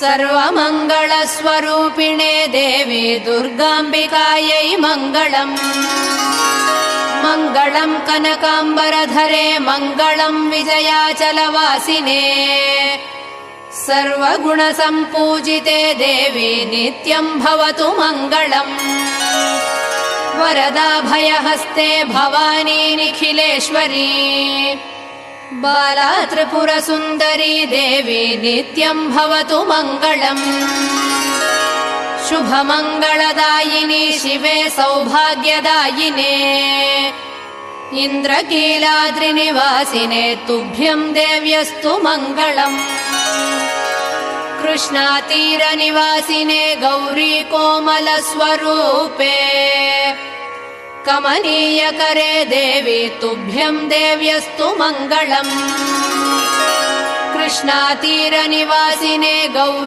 सर्वमङ्गलस्वरूपिणे देवी दुर्गाम्बिकायै मङ्गलम्। मङ्गलम् कनकाम्बरधरे मङ्गलम् विजयाचलवासिने। सर्वगुणसम्पूजिते देवी नित्यम् भवतु मङ्गलम्। वरदाभयहस्ते भवानी निखिलेश्वरी बाला त्रिपुरसुन्दरी देवी नित्यम् भवतु मङ्गलम्। शुभमङ्गलदायिनि शिवे सौभाग्यदायिने। इन्द्रकीलाद्रिनिवासिने तुभ्यम् देव्यस्तु मङ्गलम्। कृष्णातीरनिवासिने गौरी कोमलस्वरूपे कमनीयकरे देवी तुभ्यम् देव्यस्तु मङ्गलम्। कृष्णातीरनिवासिने गौ